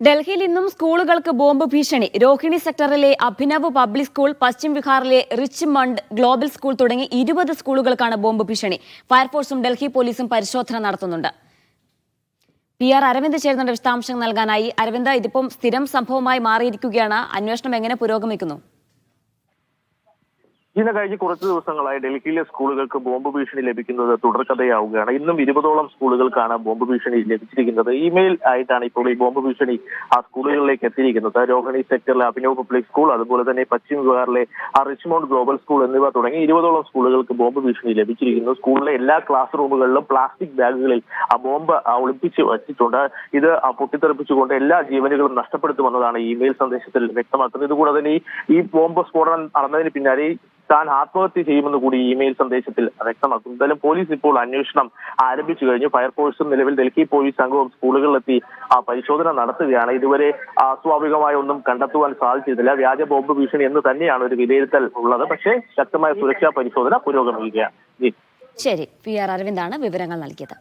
ഡൽഹിയിൽ ഇന്നും സ്കൂളുകൾക്ക് ബോംബ് ഭീഷണി. രോഹിണി സെക്ടറിലെ അഭിനവ് പബ്ലിക് സ്കൂൾ പശ്ചിം വിഹാറിലെ റിച്ച് മണ്ട് ഗ്ലോബൽ സ്കൂൾ തുടങ്ങി ഇരുപത് സ്കൂളുകൾക്കാണ് ബോംബ് ഭീഷണി. ഫയർഫോഴ്സും ഡൽഹി പോലീസും പരിശോധന നടത്തുന്നുണ്ട്. പി ആർ അരവിന്ദ് ചേരുന്നുണ്ട് വിശദാംശങ്ങൾ നൽകാനായി. അരവിന്ദ് ഇതിപ്പം സ്ഥിരം സംഭവമായി മാറിയിരിക്കുകയാണ്. അന്വേഷണം എങ്ങനെ പുരോഗമിക്കുന്നു? ഇന്ന് കഴിഞ്ഞ കുറച്ച് ദിവസങ്ങളായി ഡൽഹിയിലെ സ്കൂളുകൾക്ക് ബോംബ് ഭീഷണി ലഭിക്കുന്നത് തുടർക്കഥയാവുകയാണ് ഇന്നും ഇരുപതോളം സ്കൂളുകൾക്കാണ് ബോംബ് ഭീഷണി ലഭിച്ചിരിക്കുന്നത്. ഇമെയിൽ ആയിട്ടാണ് ഇപ്പോൾ ഈ ബോംബ് ഭീഷണി ആ സ്കൂളുകളിലേക്ക് എത്തിയിരിക്കുന്നത്. രോഹിണി സെക്ടറിലെ അഭിനവ് പബ്ലിക് സ്കൂൾ അതുപോലെ തന്നെ പശ്ചിമ ബിഹാറിലെ ആ റിച്ച്മോണ്ട് ഗ്ലോബൽ സ്കൂൾ എന്നിവ തുടങ്ങി ഇരുപതോളം സ്കൂളുകൾക്ക് ബോംബ് ഭീഷണി ലഭിച്ചിരിക്കുന്നു. സ്കൂളിലെ എല്ലാ ക്ലാസ് റൂമുകളിലും പ്ലാസ്റ്റിക് ബാഗുകളിൽ ആ ബോംബ് ഒളിപ്പിച്ച് വച്ചിട്ടുണ്ട്. ഇത് പൊട്ടിത്തെറിപ്പിച്ചുകൊണ്ട് എല്ലാ ജീവനുകളും നഷ്ടപ്പെടുത്തുമെന്നതാണ് ഇമെയിൽ സന്ദേശത്തിൽ വ്യക്തമാക്കുന്നത്. ഇതുകൂടാതെ തന്നെ ഈ ബോംബ് സ്ഫോടനം നടന്നതിന് പിന്നാലെ താൻ ആത്മഹത്യ ചെയ്യുമെന്ന് കൂടി ഇമെയിൽ സന്ദേശത്തിൽ വ്യക്തമാക്കും എന്തായാലും പോലീസ് ഇപ്പോൾ അന്വേഷണം ആരംഭിച്ചു കഴിഞ്ഞു. ഫയർഫോഴ്സും നിലവിൽ ഡൽഹി പോലീസ് സംഘവും സ്കൂളുകളിലെത്തി ആ പരിശോധന നടത്തുകയാണ്. ഇതുവരെ സ്വാഭാവികമായ ഒന്നും കണ്ടെത്തുവാൻ സാധിച്ചിട്ടില്ല വ്യാജ ബോംബ് ഭീഷണി എന്ന് തന്നെയാണ് ഒരു വിലയിരുത്തൽ ഉള്ളത്. പക്ഷേ ശക്തമായ സുരക്ഷാ പരിശോധന പുരോഗമിക്കുകയാണ്. ശരി. പി ആർ അരവിന്ദാണ് വിവരങ്ങൾ നൽകിയത്.